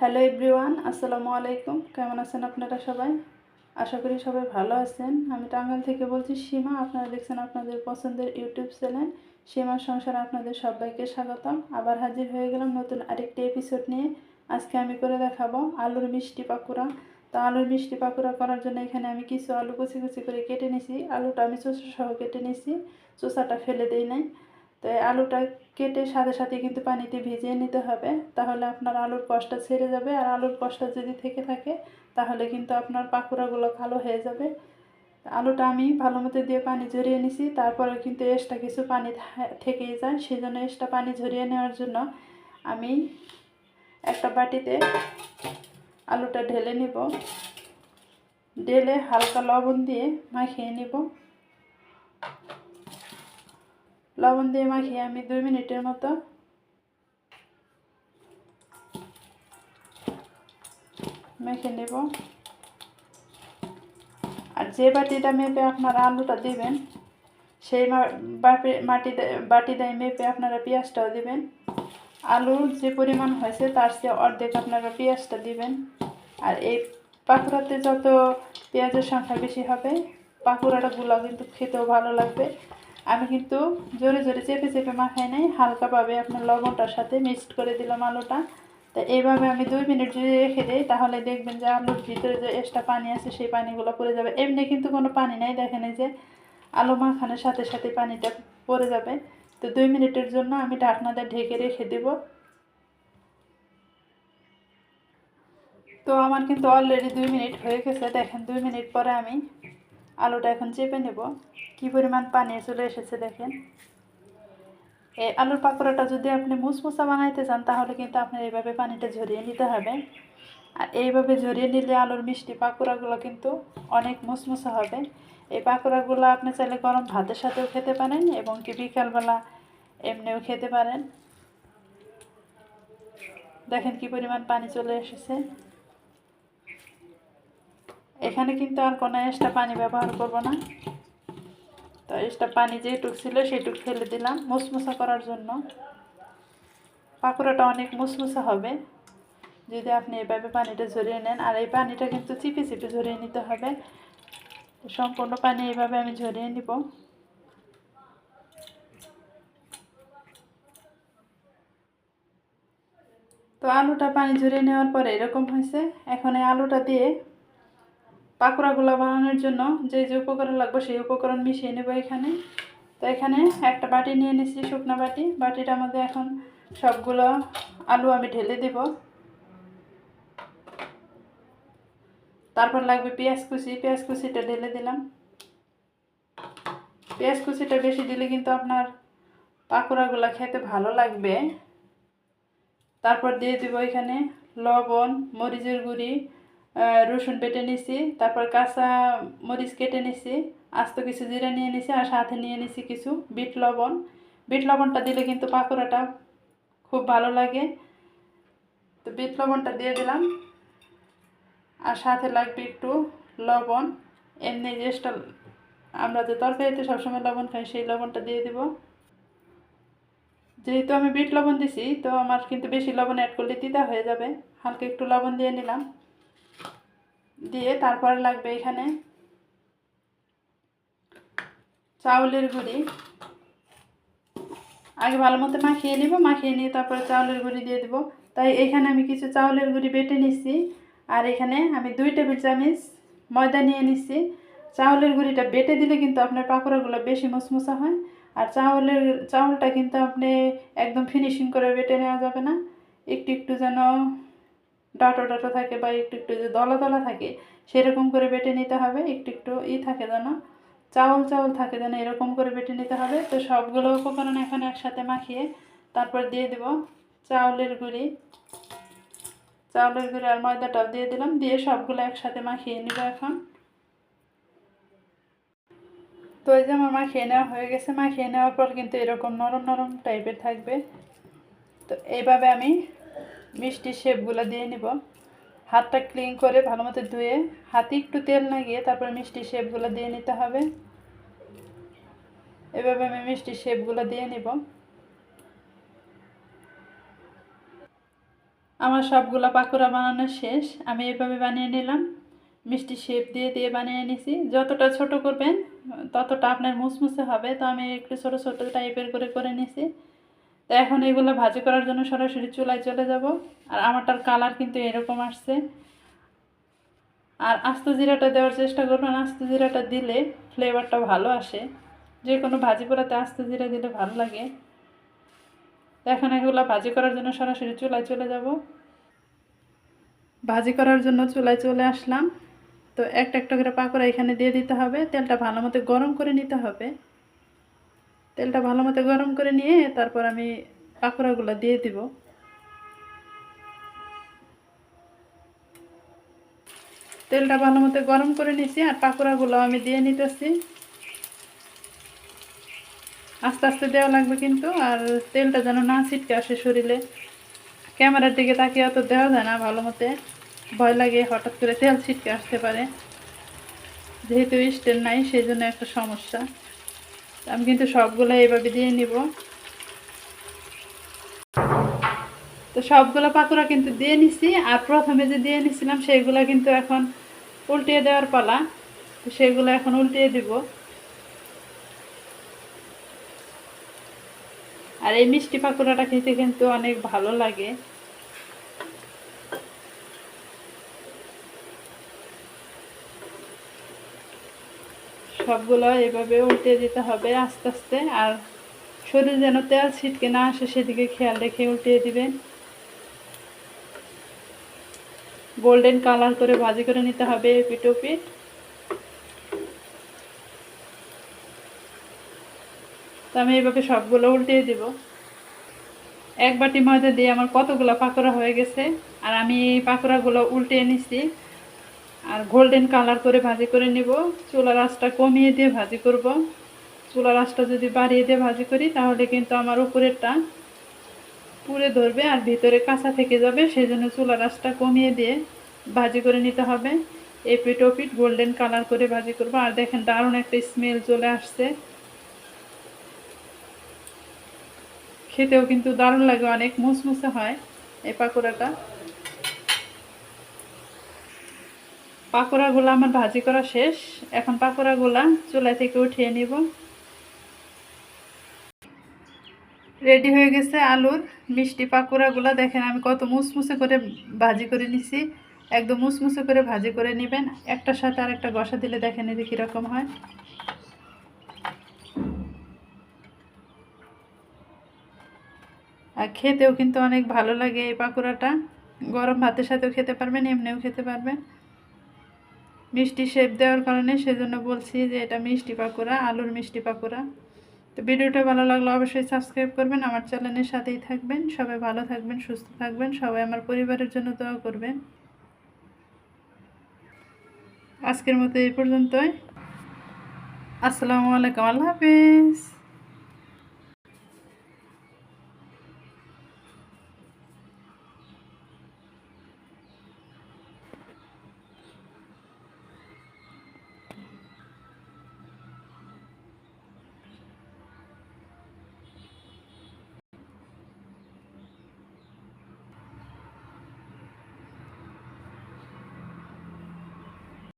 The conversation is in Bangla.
হ্যালো এভরিওয়ান, আসসালামু আলাইকুম। কেমন আছেন আপনারা সবাই? আশা করি সবাই ভালো আছেন। আমি টাঙ্গাইল থেকে বলছি, সীমা, আপনারা দেখছেন আপনাদের পছন্দের ইউটিউব চ্যানেল। সীমার সংসারে আপনাদের সবাইকে স্বাগতম। আবার হাজির হয়ে গেলাম নতুন আরেকটি এপিসোড নিয়ে। আজকে আমি করে দেখাবো আলুর মিষ্টি পাকুড়া। তো আলুর মিষ্টি পাকুড়া করার জন্য এখানে আমি কিছু আলু কুচি কুচি করে কেটে নিয়েছি আলুটা আমি চোষা সহ কেটে নিয়েছি চোষাটা ফেলে দিই নাই। তো আলুটা কেটে সাথে সাথে কিন্তু পানিতে ভিজিয়ে নিতে হবে। তাহলে আপনার আলুর কষটা ছেড়ে যাবে। আর আলুর কষটা যদি থেকে থাকে, তাহলে কিন্তু আপনার পাকুড়াগুলো কালো হয়ে যাবে। আলুটা আমি ভালো মতো দিয়ে পানি ঝরিয়ে নিছি। তারপরে কিন্তু এক্সট্রা কিছু পানি থেকেই যায়। সেই জন্য এক্সট্রা পানি ঝরিয়ে নেওয়ার জন্য আমি একটা বাটিতে আলুটা ঢেলে নিব। ঢেলে হালকা লবণ দিয়ে মাখিয়ে নিব। লবণ দিয়ে মাখিয়ে আমি দুই মিনিটের মতো মেখে নেব। আর যে বাটিটা মেপে আপনারা আলুটা দিবেন, সেই মা- বাপে মাটিতে বাটিটাই মেপে আপনারা পেঁয়াজটাও দিবেন। আলুর যে পরিমাণ হয়েছে, তার চেয়ে অর্ধেক আপনারা পেঁয়াজটা দিবেন। আর এই পাকুড়াতে যত পেঁয়াজের সংখ্যা বেশি হবে, পাকুড়াটা গুলো কিন্তু খেতেও ভালো লাগবে। আমি কিন্তু জোরে জোরে চেপে চেপে মাখাই নাই, হালকাভাবে আপনার লবণটার সাথে মিক্সড করে দিলাম আলুটা। তো এইভাবে আমি দুই মিনিট যদি রেখে দিই, তাহলে দেখবেন যে আলুর ভিতরে যে এক্সট্রা পানি আছে, সেই পানিগুলো পড়ে যাবে। এমনি কিন্তু কোনো পানি নাই, দেখেন যে আলু মাখানোর সাথে সাথে পানিটা পড়ে যাবে। তো দুই মিনিটের জন্য আমি ঢাকনাটা ঢেকে রেখে দেব। তো আমার কিন্তু অলরেডি দুই মিনিট হয়ে গেছে, দেখেন দুই মিনিট পরে আমি আলুটা এখন চেপে নেব। কি পরিমাণ পানি চলে এসেছে দেখেন। এই আলুর পাকোড়াটা যদি আপনি মুসমুসা বানাইতে চান, তাহলে কিন্তু আপনার এইভাবে পানিটা ঝরিয়ে নিতে হবে। আর এইভাবে ঝরিয়ে নিলে আলুর মিষ্টি পাকোড়াগুলো কিন্তু অনেক মুসমুসা হবে। এই পাকোড়াগুলো আপনি চাইলে গরম ভাতের সাথেও খেতে পারেন এবং কি বিকালবেলা এমনিও খেতে পারেন। দেখেন কি পরিমাণ পানি চলে এসেছে। এখানে কিন্তু আর কোনো এক্সট্রা পানি ব্যবহার করব না। তো এক্সট্রা পানি যেটুক ছিল সেটুক ফেলে দিলাম মুসমুসা করার জন্য। পাকোড়াটা অনেক মুসমুসা হবে। যদি আপনি এভাবে পানিটা ঝরিয়ে নেন, আর এই পানিটা কিন্তু চিপে চিপে ঝরিয়ে নিতে হবে। সম্পূর্ণ পানি এইভাবে আমি ঝরিয়ে নিব। তো আলুটা পানি ঝরিয়ে নেওয়ার পরে এরকম হয়েছে। এখন এই আলুটা দিয়ে পাকোড়াগুলো বানানোর জন্য যে যে উপকরণ লাগবে সেই উপকরণ মিশিয়ে নেব এখানে। তো এখানে একটা বাটি নিয়ে নিচ্ছি শুকনো বাটি। বাটিটার মধ্যে এখন সবগুলো আলু আমি ঢেলে দেব। তারপর লাগবে পেঁয়াজ কুচি। পেঁয়াজ কুচিটা ঢেলে দিলাম। পেঁয়াজ কুচিটা বেশি দিলে কিন্তু আপনার পাকোড়াগুলো খেতে ভালো লাগবে। তারপর দিয়ে দিব এখানে লবণ, মরিচের গুঁড়ি রসুন বেটে নিছি, তারপর কাঁচা মরিচ কেটে নিছি, আস্ত কিছু জিরা নিয়ে নিছি আর সাথে নিয়ে নিছি কিছু বিট লবণ। বিট লবণটা দিলে কিন্তু পাকোড়াটা খুব ভালো লাগে। তো বিট লবণটা দিয়ে দিলাম। আর সাথে লাগবে একটু লবণ। এমনি যেটা আমরা যে তরকারিতে সবসময় লবণ খাই, সেই লবণটা দিয়ে দিব। যেহেতু আমি বিট লবণ দিছি, তো আমার কিন্তু বেশি লবণ অ্যাড করলে তিতা হয়ে যাবে। হালকা একটু লবণ দিয়ে নিলাম। দিয়ে তারপর লাগবে এখানে চাউলের গুঁড়ি। আগে ভালো মতো মাখিয়ে নিব, মাখিয়ে নিয়ে তারপরে চাউলের গুঁড়ি দিয়ে দেবো। তাই এখানে আমি কিছু চাউলের গুঁড়ি বেটে নিচ্ছি আর এখানে আমি দুই টেবিল চামচ ময়দা নিয়ে নিচ্ছি চাউলের গুঁড়িটা বেটে দিলে কিন্তু আপনার পাকোড়াগুলো বেশি মশমশা হয় আর চাউলের, চাউলটা কিন্তু আপনি একদম ফিনিশিং করে বেটে নেওয়া যাবে না। একটু একটু যেন ডাটো ডাটো থাকে বা একটু একটু যে দলা দলা থাকে, সেরকম করে বেটে নিতে হবে। একটু একটু ই থাকে যেন চাউল চাউল থাকে যেন এরকম করে বেটে নিতে হবে। তো সবগুলো উপকরণ এখন একসাথে মাখিয়ে তারপর দিয়ে দেব চাউলের গুঁড়ি। চাউলের গুঁড়ি আর ময়দাটাও দিয়ে দিলাম, দিয়ে সবগুলো একসাথে মাখিয়ে নিব এখন। তো এই যে আমার মাখিয়ে নেওয়া হয়ে গেছে, মাখিয়ে নেওয়ার পর কিন্তু এরকম নরম নরম টাইপের থাকবে। তো এইভাবে আমি মিষ্টি শেপগুলো দিয়ে নিব। হাতটা ক্লিন করে ভালো মতো ধুয়ে হাতে একটু তেল লাগিয়ে তারপর মিষ্টি শেপগুলো দিয়ে নিতে হবে। এভাবে আমি মিষ্টি শেপগুলো দিয়ে নিব। আমার সবগুলো পাকোড়া বানানো শেষ। আমি এভাবে বানিয়ে নিলাম। মিষ্টি শেপ দিয়ে দিয়ে বানিয়ে নিছি। যতটা ছোট করবেন, ততটা আপনার মুসমুসে হবে। তো আমি একটু ছোট ছোট টাইপের করে করে নিছি। তো এখন এগুলো ভাজি করার জন্য সরাসরি চুলায় চলে যাব। আর আমারটার কালার কিন্তু এরকম আসছে। আর আস্ত জিরাটা দেওয়ার চেষ্টা করবেন আস্ত জিরাটা দিলে ফ্লেভারটা ভালো আসে। যে কোনো ভাজি পোড়াতে আস্ত জিরা দিলে ভালো লাগে। তো এখন এগুলো ভাজি করার জন্য সরাসরি চুলায় চলে যাব। ভাজি করার জন্য চুলায় চলে আসলাম। তো একটা একটা করে পাকোড়া এখানে দিয়ে দিতে হবে। তেলটা ভালো মতো গরম করে নিতে হবে। তেলটা ভালো মতো গরম করে নিয়ে তারপর আমি পাকোড়াগুলো দিয়ে দিব। তেলটা ভালো মতো গরম করে নিছি আর পাকোড়াগুলো আমি দিয়ে নিতেছি। আস্তে আস্তে দেওয়া লাগবে কিন্তু আর তেলটা যেন না ছিটকে আসে শরীরে। ক্যামেরার দিকে তাকিয়ে অত দেওয়া যায় না, ভালো মতে। ভয় লাগে হঠাৎ করে তেল ছিটকে আসতে পারে। যেহেতু স্টেল নাই সেই জন্য একটা সমস্যা। আমি কিন্তু সবগুলো এইভাবে দিয়ে নিব। তো সবগুলো পাকুড়া কিন্তু দিয়ে নিছি, আর প্রথমে যে দিয়ে নিছিলাম সেইগুলো কিন্তু এখন উল্টিয়ে দেওয়ার পালা। তো সেগুলো এখন উল্টিয়ে দিব। আর এই মিষ্টি পাকুড়াটা খেতে কিন্তু অনেক ভালো লাগে। সবগুলো এভাবে উল্টে দিতে হবে আস্তে আস্তে। আর শরীর যেন তেল ছিটকে না আসে, সেদিকে খেয়াল রেখে উল্টিয়ে দিবেন। গোল্ডেন কালার করে ভাজি করে নিতে হবে পিটো পিঠ তো আমি এইভাবে সবগুলো উল্টিয়ে দিব। এক বাটি ময়দা দিয়ে আমার কতগুলো পাকোড়া হয়ে গেছে, আর আমি এই পাকোড়াগুলো উল্টিয়ে নিছি। আর গোল্ডেন কালার করে ভাজি করে নিব। চুলার আঁচটা কমিয়ে দিয়ে ভাজি করব। চুলার আঁচটা যদি বাড়িয়ে দিয়ে ভাজি করি, তাহলে কিন্তু আমার উপরেরটা পুড়ে ধরবে আর ভিতরে কাঁচা থেকে যাবে। সেই জন্য চুলার আঁচটা কমিয়ে দিয়ে ভাজি করে নিতে হবে। এপিট ওপিট গোল্ডেন কালার করে ভাজি করব। আর দেখেন দারুণ একটা স্মেল চলে আসছে। খেতেও কিন্তু দারুণ লাগে, অনেক মুসমুসে হয় এই পাকোড়াটা। পাকোড়াগুলো আমার ভাজি করা শেষ। এখন পাকোড়াগুলা চুলা থেকে উঠিয়ে নিব। রেডি হয়ে গেছে আলুর মিষ্টি পাকোড়াগুলো। দেখেন আমি কত মুসমুসে করে ভাজি করে নিছি। একদম মুসমুসে করে ভাজি করে নেবেন। একটার সাথে আর একটা গসা দিলে দেখেন এতে কীরকম হয়। আর খেতেও কিন্তু অনেক ভালো লাগে এই পাকোড়াটা। গরম ভাতের সাথেও খেতে পারবেন, এমনিও খেতে পারবেন। মিষ্টি শেপ দেওয়ার কারণে সেজন্য বলছি যে এটা মিষ্টি পাকোড়া, আলুর মিষ্টি পাকোড়া। তো ভিডিওটা ভালো লাগলে অবশ্যই সাবস্ক্রাইব করবেন, আমার চ্যানেলের সাথেই থাকবেন। সবাই ভালো থাকবেন, সুস্থ থাকবেন, সবাই আমার পরিবারের জন্য দোয়া করবেন। আজকের মতো এই পর্যন্তই। আসসালামু আলাইকুম, আল্লাহ হাফিজ।